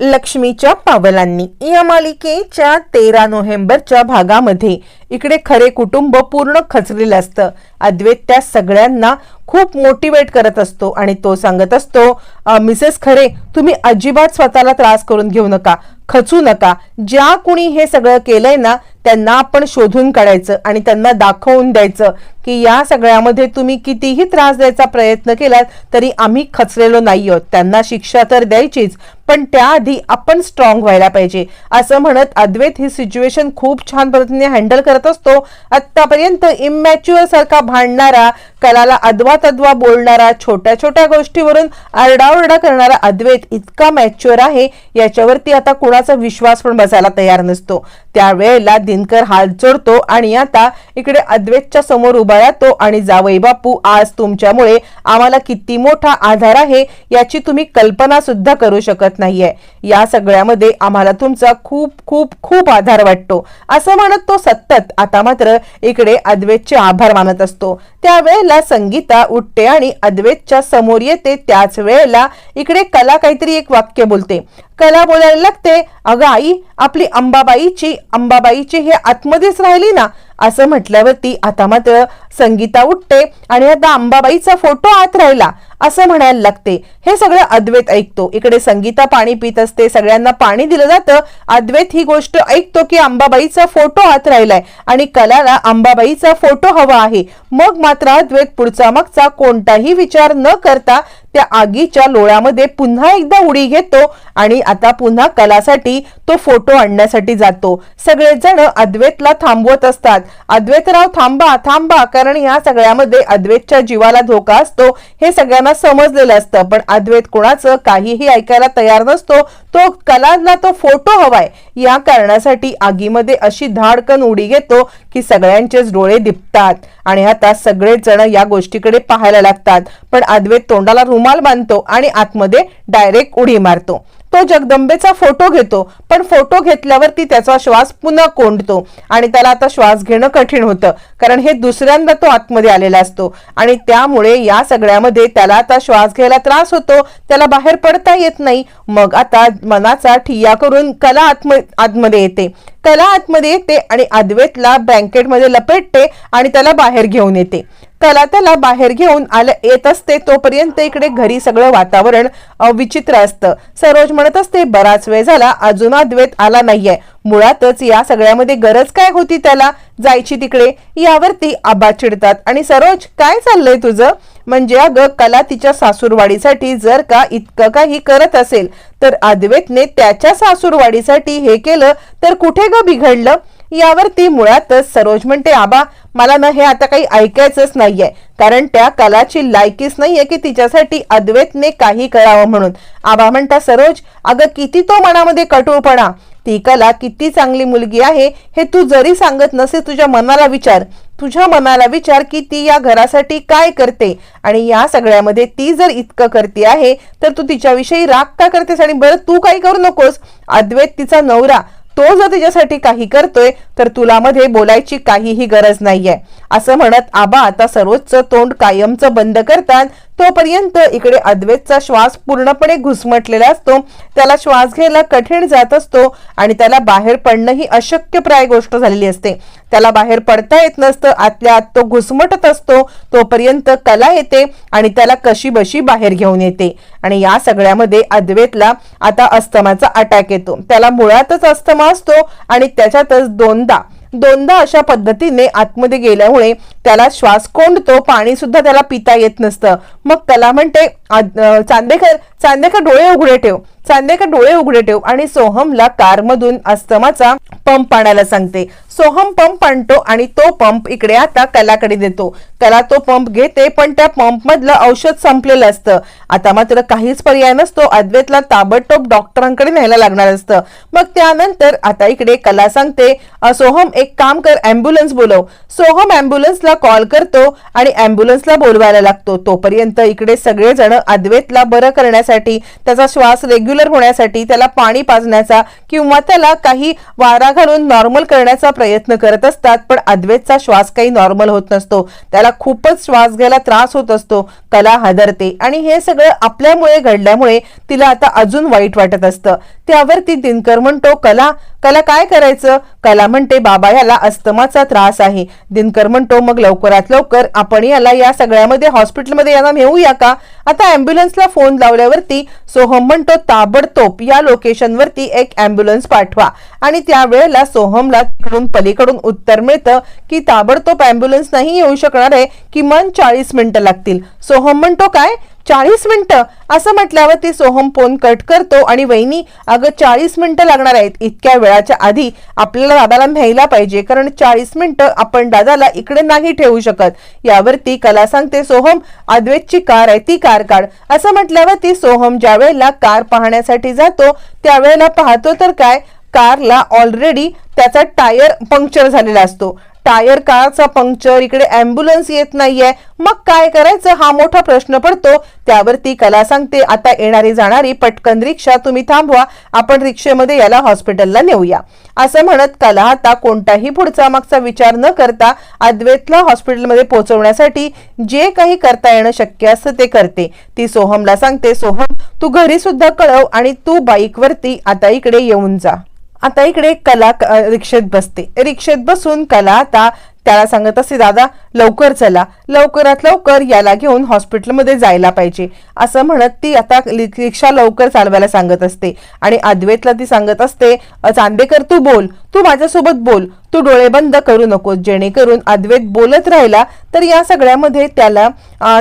लक्ष्मीच्या पावलांनी. या मालिकेच्या तेरा नोव्हेंबरच्या भागामध्ये इकडे खरे कुटुंब पूर्ण खचलेलं असतं. अद्वैत त्या सगळ्यांना खूप मोटिवेट करत असतो आणि तो सांगत असतो मिसेस खरे तुम्ही अजिबात स्वतःला त्रास करून घेऊ नका खचू नका. ज्या कुणी हे सगळं केलंय ना त्यांना आपण शोधून काढायचं आणि त्यांना दाखवून द्यायचं की या सगळ्यामध्ये तुम्ही कितीही त्रास द्यायचा प्रयत्न केलात तरी आम्ही खचलेलो नाही आहोत त्यांना शिक्षा तर द्यायचीच पण त्याआधी आपण स्ट्रॉंग व्हायला पाहिजे. असं म्हणत अद्वैत ही सिच्युएशन खूप छान पद्धतीने हँडल करत असतो. आतापर्यंत इमॅच्युअर सारखा भांडणारा कलाला अद्वा तद्वा बोलणारा छोट्या छोट्या गोष्टीवरून आरडाओरडा करणारा अद्वैत इतका मॅच्युअर आहे याच्यावरती आता कुणाचा विश्वास पण बसायला तयार नसतो. त्यावेळेला दिनकर हात जोडतो आणि आता इकडे अद्वैतच्या समोर उभा राहतो आणि जावई बापू आज तुमच्यामुळे आम्हाला किती मोठा आधार आहे याची तुम्ही कल्पना सुद्धा करू शकत नाहीये. या सगळ्यामध्ये आम्हाला तुमचा खूप खूप खूप आधार वाटतो. असं म्हणत तो सतत आता मात्र इकडे अद्वैतचे आभार मानत असतो. त्यावेळेला संगीता उठते आणि अद्वैतच्या समोर येते. त्याच वेळेला इकडे कला काहीतरी एक वाक्य बोलते. कला बोलायला लागते अगं आई आपली अंबाबाईची अंबाबाईची हे आतमध्येच राहिली ना? असं म्हटल्यावरती आता मात्र संगीता उठते आणि आता अंबाबाईचा फोटो आत राहिला. असं म्हणायला लागते. हे सगळं अद्वैत ऐकतो. इकडे संगीता पाणी पित असते. सगळ्यांना पाणी दिलं जातं. अद्वैत ही गोष्ट ऐकतो की अंबाबाईचा फोटो आत राहिलाय आणि कलाला अंबाबाईचा फोटो हवा आहे. मग मात्र अद्वैत पुढचा मागचा कोणताही विचार न करता त्या आगीच्या लोळ्यामध्ये पुन्हा एकदा उडी घेतो आणि आता पुन्हा कलासाठी तो फोटो आणण्यासाठी जातो. सगळेजण अद्वैतला थांबवत असतात. अद्वैतराव थांबा थांबा कारण या सगळ्यामध्ये अद्वैतच्या जीवाला धोका असतो. हे सगळ्यांना समजलेलं असतं. पण अद्वैत कोणाचं काहीही ऐकायला तयार नसतो तो कलाला तो फोटो हवाय. या कारणासाठी आगीमध्ये अशी धाडकन उडी घेतो की सगळ्यांचेच डोळे दिपतात आणि आता सगळेच जण या गोष्टीकडे पाहायला लागतात. पण अद्वैत तोंडाला रुमाल बांधतो आणि आतमध्ये डायरेक्ट उडी मारतो. तो जगदंबेचा फोटो घेतो पण फोटो घेतल्यावरती त्याचा श्वास पुन्हा कोंडतो आणि त्याला आता श्वास घेणं कठीण होतं कारण हे दुसऱ्यांदा तो आतमध्ये आलेला असतो आणि त्यामुळे या सगळ्यामध्ये त्याला आता श्वास घ्यायला त्रास होतो त्याला बाहेर पडता येत नाही. मग आता मनाचा ठिया करून कला आत्म आतमध्ये येते. कला आतमध्ये येते आणि अद्वैतला ब्लँकेटमध्ये लपेटते आणि त्याला बाहेर घेऊन येते. त्याला त्याला बाहेर घेऊन आलं येत असते तोपर्यंत इकडे घरी सगळं वातावरण विचित्र असतं. सरोज म्हणत असते बराच वेळ झाला अजून अद्वैत आला नाहीये. मुळातच या सगळ्यामध्ये गरज काय होती त्याला? जायची तिकडे? यावरती आबा चिडतात. आणि सरोज काय चाललंय तुझं? म्हणजे अगं कला तिच्या सासूरवाडीसाठी जर का इतकं काही करत असेल तर अद्वैतने त्याच्या सासूरवाडीसाठी हे केलं तर कुठे ग बिघडलं? यावर ती मुळातच सरोज म्हणते आबा मला ना हे आता काही ऐकायचंच नाहीये. कारण त्या कलाची लायकीच नाहीये की तिच्यासाठी अद्वैतने काही करावं म्हणून. आबा म्हणता सरोज अगं किती तो मनामध्ये कठोरपणा. ती कला किती चांगली मुलगी आहे हे तू जरी सांगत नसे तुझ्या मनाला विचार. तुझ्या मनाला विचार की ती या घरासाठी काय करते. आणि या सगळ्यामध्ये ती जर इतकं करते आहे तर तू तिच्याविषयी राग का करतेस आणि बरं तू काही करू नकोस? अद्वैत तिचा नवरा तो जर तिच्यासाठी काही करतोय तर तुला मध्ये बोलायची काहीही गरज नाहीये. असं म्हणत आबा आता सर्वोच्च तोंड कायमचं बंद करतात. तोपर्यंत इकडे अद्वैतचा श्वास पूर्णपणे घुसमटलेला असतो. त्याला श्वास घ्यायला कठीण जात असतो आणि त्याला बाहेर पडणं ही अशक्यप्राय गोष्ट झालेली असते. त्याला बाहेर पडता येत नसतं आतल्या आत तो घुसमटत असतो. तोपर्यंत कला येते आणि त्याला कशी बशी बाहेर घेऊन येते. आणि या सगळ्यामध्ये अद्वैतला आता अस्थमाचा अटॅक येतो. त्याला मुळातच अस्थमा असतो आणि त्याच्यातच दोनदा दोनदा अशा पद्धतीने आतमध्ये गेल्यामुळे त्याला श्वास कोंडतो पाणी सुद्धा त्याला पिता येत नसतं. मग त्याला म्हणते "आद- चांदेकर चांदेकर डोळे उघडे ठेव. चांदेकर डोळे उघडे ठेव आणि सोहमला कारमधून अस्तमाचा पंप आणायला सांगते. सोहम पंप आणतो आणि तो पंप इकडे आता कलाकडे देतो. कला तो पंप घेते पण त्या पंप मधलं औषध संपलेलं असतं. आता मात्र काहीच पर्याय नसतो. अद्वैतला ताबडतोब डॉक्टरांकडे न्यायला लागणार असतं. मग त्यानंतर आता इकडे कला सांगते सोहम एक काम कर अँब्युलन्स बोलव. सोहम अँब्युलन्सला कॉल करतो आणि अँब्युलन्सला बोलवायला लागतो. तोपर्यंत इकडे सगळेजण अद्वैतला बरं करण्यासाठी त्याचा श्वास रेग्युलर होण्यासाठी त्याला पाणी पाजण्याचा किंवा त्याला काही वारा घालून नॉर्मल करण्याचा प्रयत्न करत असतात. पण अद्वैतचा श्वास काही नॉर्मल होत नसतो. त्याला खूपच श्वास घ्यायला त्रास होत असतो. कला हादरते. आणि हे सगळं आपल्यामुळे घडल्यामुळे तिला आता अजून वाईट वाटत असतं. त्यावरती दिनकर म्हणतो कला कला काय करायचं? कला म्हणते बाबा याला अस्तमाचा त्रास आहे. दिनकर म्हणतो मग लवकरात लवकर आपण याला या सगळ्यामध्ये हॉस्पिटलमध्ये यांना नेऊया का? आता अँब्युलन्सला फोन लावल्यावरती सोहम म्हणतो ताबडतोब या लोकेशनवरती एक अँब्युलन्स पाठवा. आणि त्यावेळेला सोहमला तिकडून पलीकडून उत्तर मिळतं की ताबडतोब अँब्युलन्स नाही येऊ शकणार आहे किमान चाळीस मिनिटं लागतील. सोहम म्हणतो काय? चाळीस मिनिटं. असं म्हटल्यावर ती सोहम फोन कट करतो आणि वहिनी अगं चाळीस मिनिटं लागणार आहेत. इतक्या वेळाच्या आधी आपल्याला दादाला न्यायला पाहिजे. कारण चाळीस मिनिटं आपण दादाला इकडे नाही ठेवू शकत. यावरती कला सांगते सोहम अद्वैतची कार आहे. ती कार काढ. असं म्हटल्यावर ती सोहम ज्या वेळेला कार पाहण्यासाठी जातो त्यावेळेला पाहतो तर काय? कारला ऑलरेडी त्याचा टायर पंक्चर झालेला असतो. टायर कारचा पंक्चर इकडे अँब्युलन्स येत नाहीये. मग काय करायचं? हा मोठा प्रश्न पडतो. त्यावरती कला सांगते. आता येणारी जाणारी पटकन रिक्षा तुम्ही थांबवा. आपण रिक्षेमध्ये याला हॉस्पिटलला नेऊया. असं म्हणत कला आता कोणताही पुढचा मागचा विचार न करता अद्वैतला हॉस्पिटलमध्ये पोहोचवण्यासाठी जे काही करता येणं शक्य असतं ते करते. ती सोहमला सांगते सोहम तू घरी सुद्धा कळव आणि तू बाईकवरती आता इकडे येऊन जा. आता इकडे कला रिक्षेत बसते. रिक्षेत बसून कला आता त्याला सांगत असते दादा लवकर चला. लवकरात लवकर याला घेऊन हॉस्पिटलमध्ये जायला पाहिजे. असं म्हणत ती आता रिक्षा लवकर चालवायला सांगत असते. आणि अद्वैतला ती सांगत असते चांदेकर तू बोल. तू माझ्यासोबत बोल. तू डोळे बंद करू नको जेणेकरून अद्वैत बोलत राहिला तर या सगळ्यामध्ये त्याला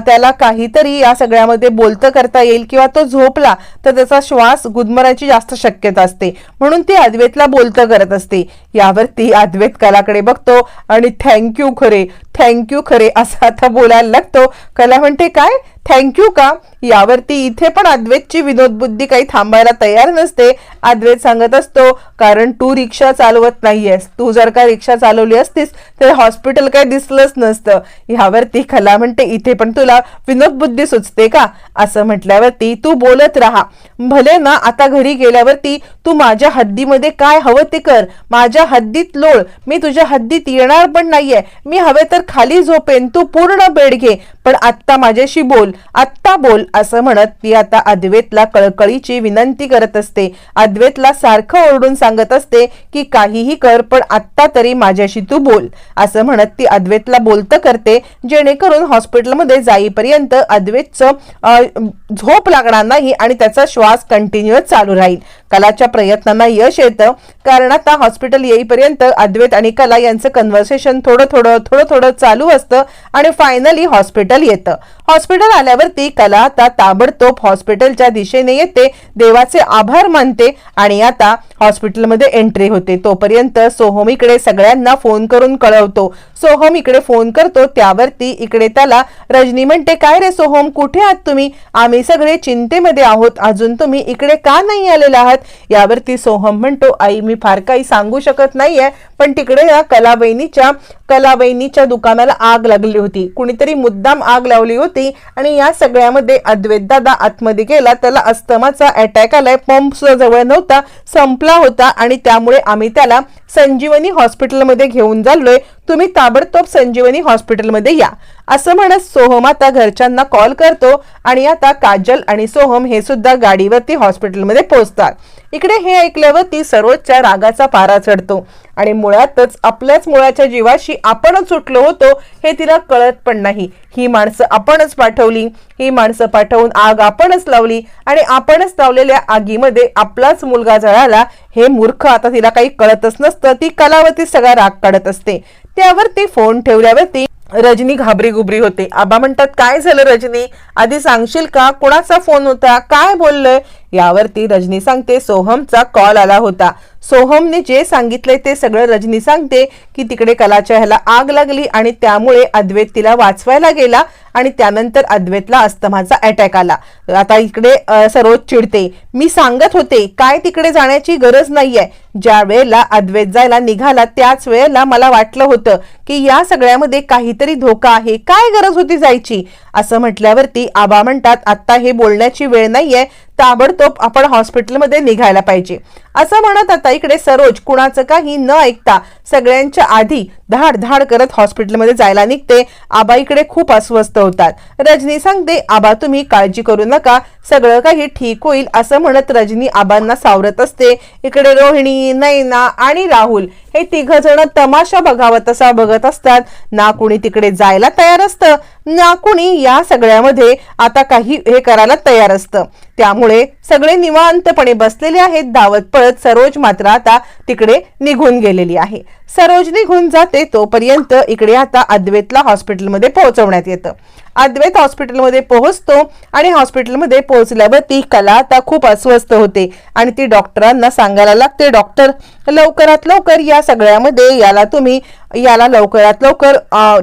त्याला काहीतरी या सगळ्यामध्ये बोलतं करता येईल किंवा तो झोपला तर त्याचा श्वास गुदमरायची जास्त शक्यता असते. म्हणून ती अद्वैतला बोलतं करत असते. यावरती अद्वैत कलाकडे बघतो आणि थँक्यू खरे थँक्यू खरे असं आता बोलायला लागतो. कला म्हणते काय? थँक्यू का? यावरती इथे पण अद्वैतची विनोद बुद्धी काही थांबायला तयार नसते. अद्वैत सांगत असतो कारण तू रिक्षा चालवत नाहीयेस. तू जर का रिक्षा चालवली असतीस तर हॉस्पिटल काय दिसलंच नसतं. ह्यावरती खला म्हणते इथे पण तुला विनोद बुद्धी सुचते का? असं म्हटल्यावरती तू बोलत राहा. भले ना आता घरी गेल्यावरती तू माझ्या हद्दीमध्ये काय हवं ते कर. माझ्या हद्दीत लोळ. मी तुझ्या हद्दीत येणार पण नाहीये. मी हवे तर खाली झोपेन. तू पूर्ण बेड घे. पण आत्ता माझ्याशी बोल आत्ता बोल असं म्हणत ती आता अद्वैतला कळकळीची विनंती करत असते. अद्वैतला सारखं ओरडून सांगत असते की काहीही कर पण आत्ता तरी माझ्याशी तू बोल असं म्हणत ती अद्वैतला बोलतं करते जेणेकरून हॉस्पिटलमध्ये जाईपर्यंत अद्वैतचं झोप लागणार नाही आणि त्याचा श्वास कंटिन्युअस चालू राहील. कलाच्या प्रयत्नांना यश येतं कारण आता हॉस्पिटल येईपर्यंत अद्वैत आणि कला यांचं कन्व्हर्सेशन थोडं थोडं थोडं थोडं चालू असतं आणि फायनली हॉस्पिटल येतं. हॉस्पिटल आल्यावरती कला आता ताबडतोब हॉस्पिटलच्या दिशेने येते. देवाचे आभार मानते आणि आता हॉस्पिटलमध्ये एंट्री होते. तोपर्यंत सोहम इकडे सगळ्यांना फोन करून कळवतो. सोहम इकडे फोन करतो त्यावरती इकडे त्याला रजनी म्हणते काय रे सोहम कुठे आहात तुम्ही? आम्ही सगळे चिंतेमध्ये आहोत. अजून तुम्ही इकडे का नाही आलेला आहात? यावरती सोहम म्हणतो आई मी फार काही सांगू शकत नाहीये पण तिकडे या कलाबहिणीच्या कलाबहिणीच्या दुकानाला आग लागली होती. कुणीतरी मुद्दाम आग लावली होती आणि या सगळ्यामध्ये अद्वैत दादा आतमध्ये गेला. त्याला अस्थमाचा अटॅक आलाय. पंप जवळ नव्हता संपला होता आणि त्यामुळे आम्ही त्याला संजीवनी हॉस्पिटलमध्ये घेऊन चाललोय. तुम्ही ताबडतोब संजीवनी हॉस्पिटलमध्ये या. असं म्हणत सोहम आता घरच्यांना कॉल करतो आणि आता काजल आणि सोहम हे सुद्धा गाडीवरती हॉस्पिटलमध्ये पोहोचतात. इकडे हे ऐकल्यावरती सरोजच्या रागाचा पारा चढतो आणि मुळातच आपल्याच मुळाच्या जीवाशी आपणच सुटलो होतो हे तिला कळत पण नाही. ही माणसं आपणच पाठवली. ही माणसं पाठवून आग आपणच लावली आणि आपणच लावलेल्या आगीमध्ये आपलाच मुलगा जळाला हे मूर्ख आता तिला काही कळतच नसतं. ती कलावती सगळा राग काढत असते. त्यावरती फोन ठेवल्यावरती रजनी घाबरी गुबरी होते. आबा म्हणतात काय झालं रजनी? आधी सांगशील का? कोणाचा फोन होता? काय बोललोय? यावरती रजनी सांगते सोहमचा कॉल आला होता. सोहमने जे सांगितले ते सगळं रजनी सांगते की तिकडे कलाच्या ह्याला आग लागली आणि त्यामुळे अद्वैत तिला वाचवायला गेला आणि त्यानंतर अद्वैतला अस्तमाचा अटॅक आला. आता इकडे सरोज चिडते. मी सांगत होते काय तिकडे जाण्याची गरज नाहीये. ज्या वेळेला अद्वैत जायला निघाला त्याच वेळेला मला वाटलं होतं की या सगळ्यामध्ये काहीतरी धोका आहे. काय गरज होती जायची? असं म्हटल्यावरती आबा म्हणतात आत्ता हे बोलण्याची वेळ नाहीये. ताबडतोब तो आपण हॉस्पिटलमध्ये निघायला पाहिजे. असं म्हणत आता इकडे सरोज कुणाचं काही न ऐकता सगळ्यांच्या आधी धाड धाड करत हॉस्पिटलमध्ये जायला निघते. आबा इकडे खूप अस्वस्थ होतात. रजनी सांगते आबा तुम्ही काळजी करू नका. सगळं काही ठीक होईल असं म्हणत रजनी आबांना सावरत असते. इकडे रोहिणी नैना आणि राहुल हे तिघ जण तमाशा बघावं तसा बघत असतात. ना कुणी तिकडे जायला तयार असतं ना कुणी या सगळ्यामध्ये आता काही हे करायला तयार असतं. त्यामुळे सगळे निवांतपणे बसलेले आहेत. धावत पळत सरोज मात्र आता तिकडे निघून गेलेली आहे. सरोज निघून जाते तोपर्यंत इकडे आता अद्वैतला हॉस्पिटलमध्ये पोहोचवण्यात येतं. अद्वैत हॉस्पिटलमध्ये पोहोचतो आणि हॉस्पिटलमध्ये पोहोचल्यावर ती कला आता खूप अस्वस्थ होते आणि ती डॉक्टरांना सांगायला लागते डॉक्टर लवकरात लवकर या सगळ्यामध्ये याला तुम्ही याला लवकरात लवकर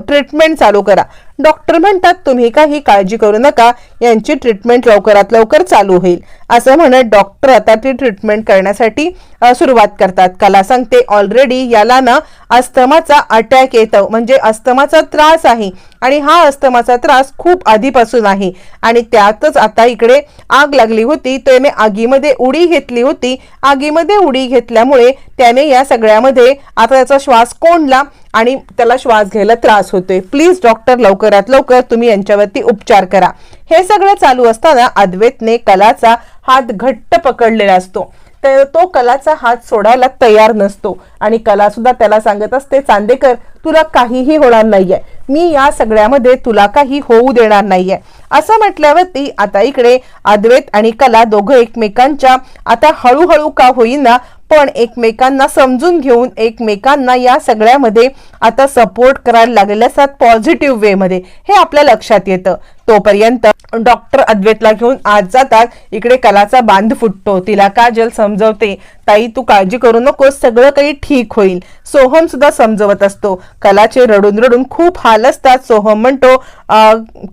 ट्रीटमेंट चालू करा. डॉक्टर म्हणतात तुम्ही काही काळजी करू नका यांची ट्रीटमेंट लवकरात लवकर चालू होईल. असं म्हणत डॉक्टर आता ती ट्रीटमेंट करण्यासाठी सुरुवात करतात. कला सांगते ऑलरेडी याला ना अस्थमाचा अटॅक येतो. म्हणजे अस्थमाचा त्रास आहे. आणि हा अस्थमाचा त्रास खूप आधीपासून आहे. आणि त्यातच आता इकडे आग लागली होती. त्याने आगीमध्ये उडी घेतली होती. आगीमध्ये उडी घेतल्यामुळे त्याने या सगळ्यामध्ये आता त्याचा श्वास कोंडला आणि त्याला श्वास घ्यायला त्रास होतोय. प्लीज डॉक्टर लवकरात लवकर तुम्ही यांच्यावरती उपचार करा. हे सगळं चालू असताना अद्वैतने कलाचा हात घट्ट पकडलेला असतो. तर तो कलाचा हात सोडायला तयार नसतो. आणि कला सुद्धा त्याला सांगत असते चांदेकर तुला काहीही होणार नाहीये. मी या सगळ्यामध्ये तुला काही होऊ देणार नाहीये. असं म्हटल्यावरती आता इकडे अद्वैत आणि कला दोघं एकमेकांच्या आता हळूहळू का होईना पण एकमेकांना समजून घेऊन एकमेकांना या सगळ्यामध्ये आता सपोर्ट करायला लागलेले असतात पॉझिटिव्ह वे मध्ये. हे आपल्या लक्षात येतं. तोपर्यंत डॉक्टर अद्वैतला घेऊन आज जातात. इकडे कलाचा बांध फुटतो. तिला काजल समजवते. ताई तू काळजी करू नकोस. सगळं काही ठीक होईल. सोहम सुद्धा समजवत असतो. कलाचे रडून रडून खूप हाल असतात सोहम म्हणतो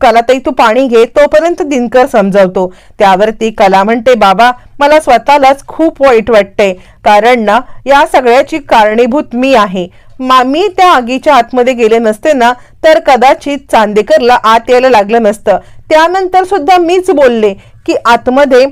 कलाताई तू पाणी घे तोपर्यंत दिनकर समजवतो. त्यावरती कला म्हणते बाबा मला स्वतःलाच खूप वाईट वाटते. कारण ना या सगळ्याची कारणीभूत मी आहे. मा मी त्या आगीच्या आतमध्ये गेले नसते ना तर कदाचित चांदेकरला आत यायला लागलं नसतं. त्यानंतर सुद्धा मीच बोलले. की आतमध्ये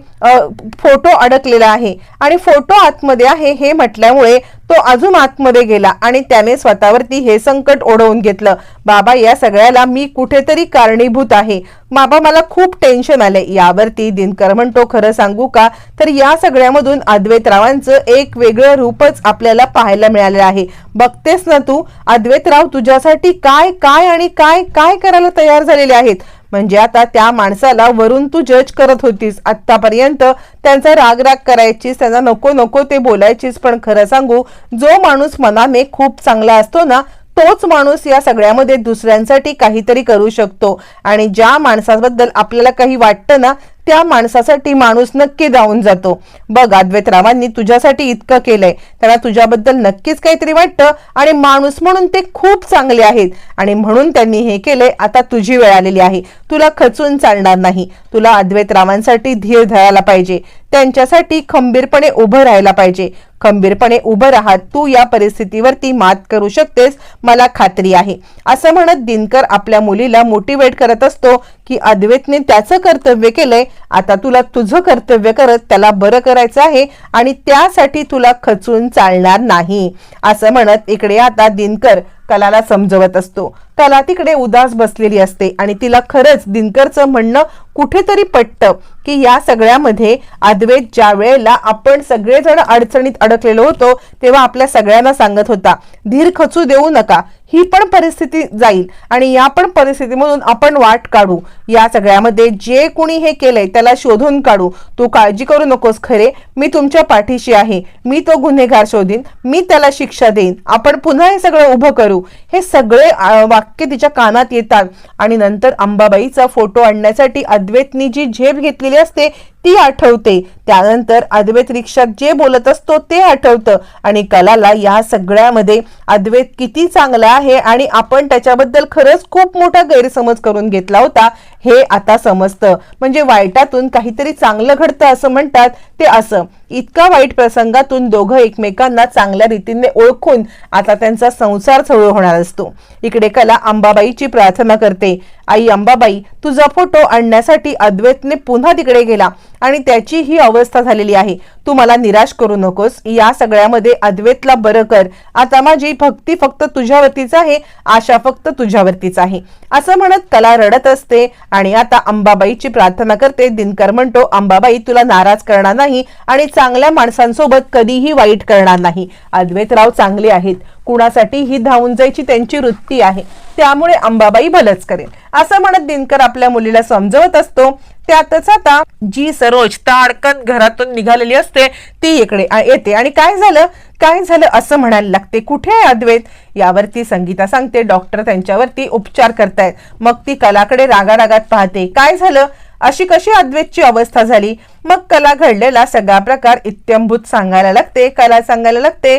फोटो अडकलेला आहे. आणि फोटो आतमध्ये आहे हे म्हटल्यामुळे तो अजून आतमध्ये गेला आणि त्याने स्वतःवरती हे संकट ओढवून घेतलं. बाबा या सगळ्याला मी कुठेतरी कारणीभूत आहे. बाबा मला खूप टेन्शन आले यावरती दिनकर म्हणतो खरं सांगू का? तर या सगळ्यामधून अद्वैतरावांचं एक वेगळं रूपच आपल्याला पाहायला मिळालेलं आहे. बघतेस ना तू अद्वैतराव तुझ्यासाठी काय काय आणि काय काय करायला तयार झालेले आहेत? म्हणजे आता त्या माणसाला वरून तू जज करत होतीस. आतापर्यंत त्यांचा राग राग करायचीस त्यांना नको नको ते बोलायचीस. पण खरं सांगू जो माणूस मनाने खूप चांगला असतो ना तोच माणूस या सगळ्यामध्ये दुसऱ्यांसाठी काहीतरी करू शकतो. आणि ज्या माणसाबद्दल आपल्याला काही वाटतं ना त्या माणसासाठी माणूस नक्की जाऊन जातो. बघ अद्वैतरावांनी तुझ्यासाठी इतकं केलंय. त्यांना तुझ्याबद्दल नक्कीच काहीतरी वाटतं आणि माणूस म्हणून ते खूप चांगले आहेत. आणि म्हणून त्यांनी हे केलंय. आता तुझी वेळ आलेली आहे. तुला खचून चालणार नाही. तुला अद्वैतरावांसाठी धीर धरायला पाहिजे. त्यांच्यासाठी खंबीरपणे उभं राहायला पाहिजे. खंबीरपणे उभं राहत तू या परिस्थितीवरती मात करू शकतेस. मला खात्री आहे. असं म्हणत दिनकर आपल्या मुलीला मोटिवेट करत असतो की अद्वैतने त्याचं कर्तव्य केलंय. आता तुला तुझं कर्तव्य करत त्याला बरं करायचं आहे आणि त्यासाठी तुला खचून चालणार नाही. असं म्हणत इकडे आता दिनकर कलाला समजवत असतो. कला तिकडे उदास बसलेली असते आणि तिला खरंच दिनकरचं म्हणणं कुठेतरी पटतं की या सगळ्यामध्ये अद्वैत ज्या वेळेला आपण सगळेजण अडचणीत अडकलेलो होतो तेव्हा आपल्या सगळ्यांना सांगत होता धीर खचू देऊ नका. ही पण परिस्थिती जाईल आणि या पण परिस्थितीमधून आपण वाट काढू. या सगळ्यामध्ये जे कोणी हे केलंय त्याला शोधून काढू. तू काळजी करू नकोस खरे. मी तुमच्या पाठीशी आहे. मी तो गुन्हेगार शोधीन. मी त्याला शिक्षा देईन. आपण पुन्हा हे सगळं उभं करू. हे सगळे वाक्य तिच्या कानात येतात. आणि नंतर अंबाबाईचा फोटो आणण्यासाठी अद्वैतनी जी झेप घेतलेली असते ती आठवते. त्यानंतर अद्वैत रिक्षात जे बोलत असतो ते आठवतं. आणि कलाला या सगळ्यामध्ये अद्वैत किती चांगला आहे आणि आपण त्याच्याबद्दल खरंच खूप मोठा गैरसमज करून घेतला होता. हे आता समजतं. म्हणजे वाईटातून काहीतरी चांगलं घडतं असं म्हणतात ते असं. इतका वाईट प्रसंगातून दोघं एकमेकांना चांगल्या रीतीने ओळखून आता त्यांचा संसार सुरू होणार असतो. इकडे कला अंबाबाईची प्रार्थना करते. आई अंबाबाई तुझा फोटो आणण्यासाठी अद्वैतने पुन्हा तिकडे गेला आणि त्याची ही अवस्था झालेली आहे. तू मला निराश करू नकोस. या सगळ्यामध्ये अद्वैतला बरं कर. आता माझी भक्ती फक्त तुझ्यावरतीच आहे आशा फक्त तुझ्यावरतीच आहे. असं म्हणत कला रडत असते आणि आता अंबाबाईची प्रार्थना करते. दिनकर म्हणतो अंबाबाई तुला नाराज करणार नाही आणि चांगल्या माणसांसोबत कधीही वाईट करणार नाही. अद्वैतराव चांगले आहेत. कुणासाठी ही धावून जायची त्यांची वृत्ती आहे. त्यामुळे अंबाबाई भलच करेल. असं म्हणत दिनकर आपल्या मुलीला समजवत असतो. त्यातच आता जी सरोज ताडकन घरातून निघालेली असते ती इकडे येते. आणि काय झालं? काय झालं असं म्हणायला लागते. कुठे आहे अद्वैत? यावरती संगीता सांगते. डॉक्टर त्यांच्यावरती उपचार करतायत. मग ती कलाकडे रागारागात पाहते. काय झालं? अशी कशी अद्वैतची अवस्था झाली? मग कला घडलेला सगळा प्रकार इत्यंभूत सांगायला लागते. कला सांगायला लागते.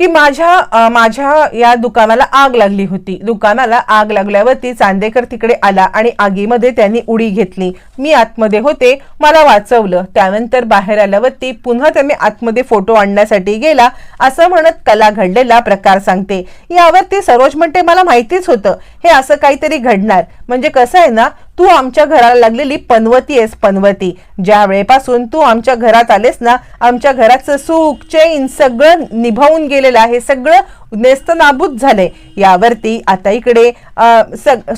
की माझ्या माझ्या या दुकानाला आग लागली होती. दुकानाला आग लागल्यावरती चांदेकर तिकडे आला आणि आगीमध्ये त्यांनी उडी घेतली. मी आतमध्ये होते मला वाचवलं. त्यानंतर बाहेर आल्यावरती पुन्हा त्यांनी आतमध्ये फोटो आणण्यासाठी गेला. असं म्हणत कला घडलेला प्रकार सांगते. यावरती सरोज म्हणते मला माहितीच होतं. हे असं काहीतरी घडणार. म्हणजे कसं आहे ना तू आमच्या घराला लागलेली पनवती आहेस पनवती. ज्या वेळेपासून तू आमच्या घरात आलेस ना आमच्या घराचं सुख चैन सगळं निभावून गेलेलं आहे. सगळं नेस्त नाबूद यावरती आता इकडे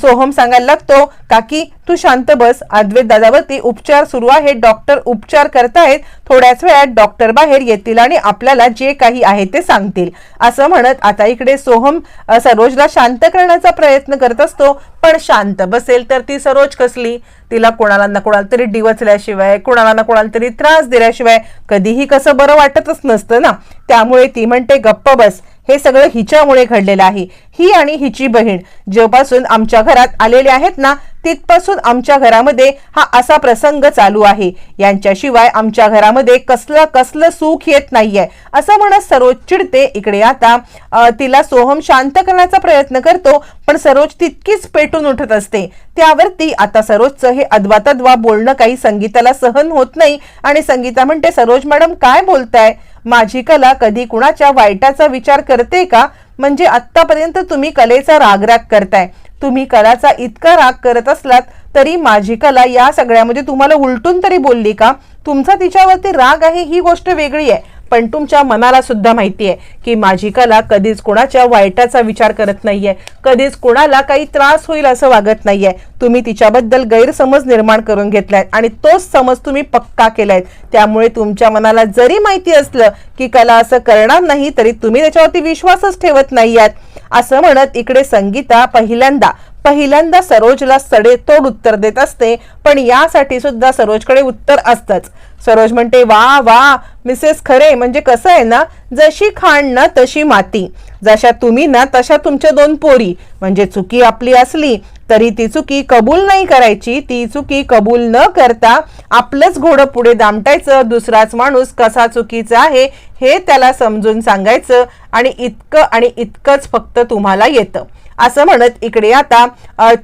सोहम सांगायला लागतो काकी तू शांत बस. अद्वैत दादावरती उपचार सुरू आहेत. डॉक्टर उपचार करतायत. थोड्याच वेळात डॉक्टर बाहेर येतील आणि आपल्याला जे काही आहे ते सांगतील. असं म्हणत आता इकडे सोहम सरोजला शांत करण्याचा प्रयत्न करत असतो पण शांत बसेल तर ती सरोज कसली? तिला कोणाला ना कोणाला तरी डिवचल्याशिवाय कोणाला ना कोणाला तरी त्रास दिल्याशिवाय कधीही कसं बरं वाटतच नसतं ना. त्यामुळे ती म्हणते गप्प बस. हे सगळं हिच्यामुळे घडलेलं आहे. ही आणि हिची बहीण जेव्हापासून आमच्या घरात आलेले आहेत ना तिथपासून आमच्या घरामध्ये हा असा प्रसंग चालू आहे. यांच्याशिवाय आमच्या घरामध्ये कसलं कसलं सुख येत नाहीये. असं म्हणत सरोज चिडते. इकडे आता तिला सोहम शांत करण्याचा प्रयत्न करतो पण सरोज तितकीच पेटून उठत असते. त्यावरती आता सरोजचं हे अद्वातद्वा बोलणं काही संगीताला सहन होत नाही आणि संगीता म्हणते सरोज मॅडम काय बोलताय? माझी कला कधी कुणाच्या वाईटाचा विचार करते का? म्हणजे आतापर्यंत तुम्ही कलेचा रागराग करताय. तुम्ही कलाचा इतका राग करत असलात तरी माझी कला या सगळ्यामध्ये तुम्हाला उलटून तरी बोलली का? तुमचा तिच्यावरती राग आहे ही गोष्ट वेगळी आहे. पण तुमच्या मनाला सुद्धा माहिती आहे की माझी कला कधीच कोणाच्या वाईटाचा विचार करत नाहीये. कधीच कोणाला काही त्रास होईल असं वागत नाहीये. तुम्ही तिच्याबद्दल गैरसमज निर्माण करून घेतलाय आणि तोच समज तुम्ही पक्का केलाय त्यामुळे तुमच्या मनाला जरी माहिती असलं की कला असं करणार नाही तरी तुम्ही त्याच्यावरती विश्वासच ठेवत नाही आहात असं म्हणत इकडे संगीता पहिल्यांदा पहिल्यांदा सरोजला सडेतोड उत्तर देत असते पण यासाठी सुद्धा सरोजकडे उत्तर असतंच. सरोज म्हणते वा वा मिसेस खरे. म्हणजे कसं आहे ना जशी खाण ना तशी माती. जशा तुम्ही ना तशा तुमच्या दोन पोरी. म्हणजे चुकी आपली असली तरी ती चुकी कबूल नाही करायची. ती चुकी कबूल न करता आपलंच घोडं पुढे दामटायचं. दुसराच माणूस कसा चुकीचा आहे हे त्याला समजून सांगायचं आणि इतकं आणि इतकंच फक्त तुम्हाला येतं. असं म्हणत इकडे आता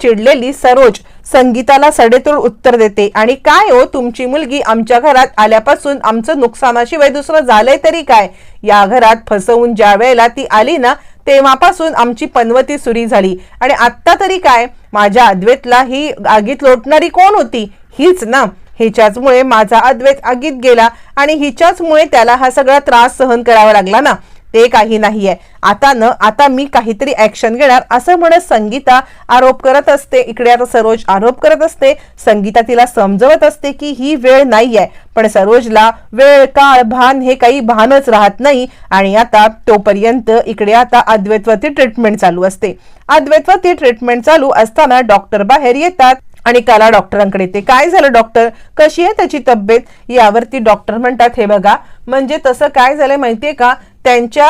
चिडलेली सरोज. संगीताला सडेतोड उत्तर देते. आणि काय हो तुमची मुलगी आमच्या घरात आल्यापासून आमचं नुकसानाशिवाय दुसरं झालंय तरी काय? या घरात फसवून ज्या वेळेला ती आली ना तेव्हापासून आमची पनवती सुरी झाली. आणि आत्ता तरी काय? माझ्या अद्वैतला ही आगीत लोटणारी कोण होती? हीच ना. हिच्याचमुळे माझा अद्वैत आगीत गेला आणि हिच्याचमुळे त्याला हा सगळा त्रास सहन करावा लागला ना. ते काही नाहीये. आता न आता मी काहीतरी ऍक्शन घेणार. असं म्हणत संगीता आरोप करत असते. इकडे आता सरोज आरोप करत असते. संगीता तिला समजवत असते की ही वेळ नाहीये. पण सरोजला वेळ काळ भान हे काही भानच राहत नाही. आणि आता तोपर्यंत इकडे आता अद्वैतवरती ट्रीटमेंट चालू असते. अद्वैतवरती ट्रीटमेंट चालू असताना डॉक्टर बाहेर येतात. आणि त्याला डॉक्टरांकडे ते काय झालं डॉक्टर कशी आहे त्याची तब्येत? यावरती डॉक्टर म्हणतात हे बघा म्हणजे तसं काय झालंय माहितीये का? त्यांच्या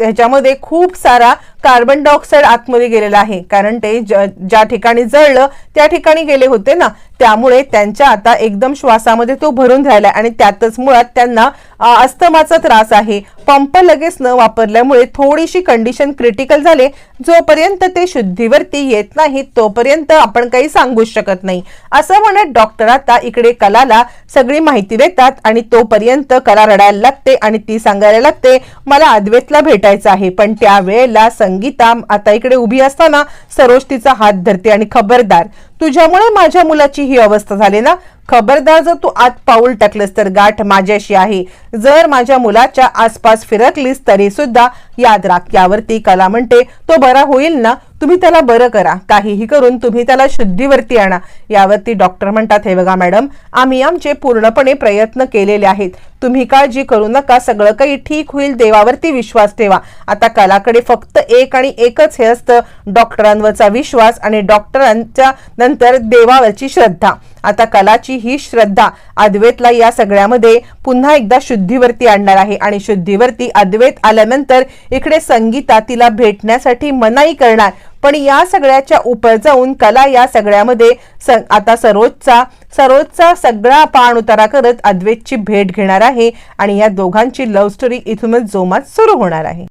ह्याच्यामध्ये खूप सारा कार्बन डायऑक्साईड आतमध्ये गेलेला आहे. कारण ते ज- ज्या ठिकाणी जळलं त्या ठिकाणी गेले होते ना? त्यामुळे त्यांच्या आता एकदम श्वासामध्ये तो भरून राहिला आणि त्यातच मुळात त्यांना अस्थमाचा त्रास आहे. पंप लगेच न वापरल्यामुळे थोडीशी कंडिशन क्रिटिकल झाले. जोपर्यंत ते शुद्धीवरती येत नाही तोपर्यंत आपण काही सांगू शकत नाही. असं म्हणत डॉक्टर आता इकडे कलाला सगळी माहिती देतात आणि तोपर्यंत कला रडायला सांगायला लागते आणि ती सांगायला लागते मला अद्वैतला भेटायचं आहे. पण त्यावेळेला संगीता आता इकडे उभी असताना सरोज तिचा हात धरते आणि खबरदार तुझ्यामुळे माझ्या मुलाची ही अवस्था झाली ना? खबरदार जर तू आत पाऊल टाकलंस तर गाठ माझ्याशी आहे. जर माझ्या मुलाच्या आसपास फिरकलीस तरी सुद्धा याद राख. यावरती कला म्हणते तो बरा होईल ना? तुम्ही त्याला बरं करा. काहीही करून तुम्ही त्याला शुद्धीवरती आणा. यावरती डॉक्टर म्हणतात हे बघा मॅडम आम्ही आमचे पूर्णपणे प्रयत्न केलेले आहेत. तुम्ही काळजी करू नका. सगळं काही ठीक होईल. देवावरती विश्वास ठेवा. आता कलाकडे फक्त एक आणि एकच हे असतं. डॉक्टरांवरचा विश्वास आणि डॉक्टरांच्या नंतर देवावरची श्रद्धा. आता कलाची ही श्रद्धा अद्वैतला या सगळ्यामध्ये पुन्हा एकदा शुद्धीवरती आणणार आहे. आणि शुद्धीवरती अद्वैत आल्यानंतर इकडे संगीता तिला भेटण्यासाठी मनाई करणार. पण या सगळ्याच्या उपर जाऊन कला या सगळ्यामध्ये आता सरोजचा सरोजचा सगळा पाण उतारा करत अद्वैतची भेट घेणार आहे आणि या दोघांची लव्ह स्टोरी इथूनच जोमात सुरू होणार आहे.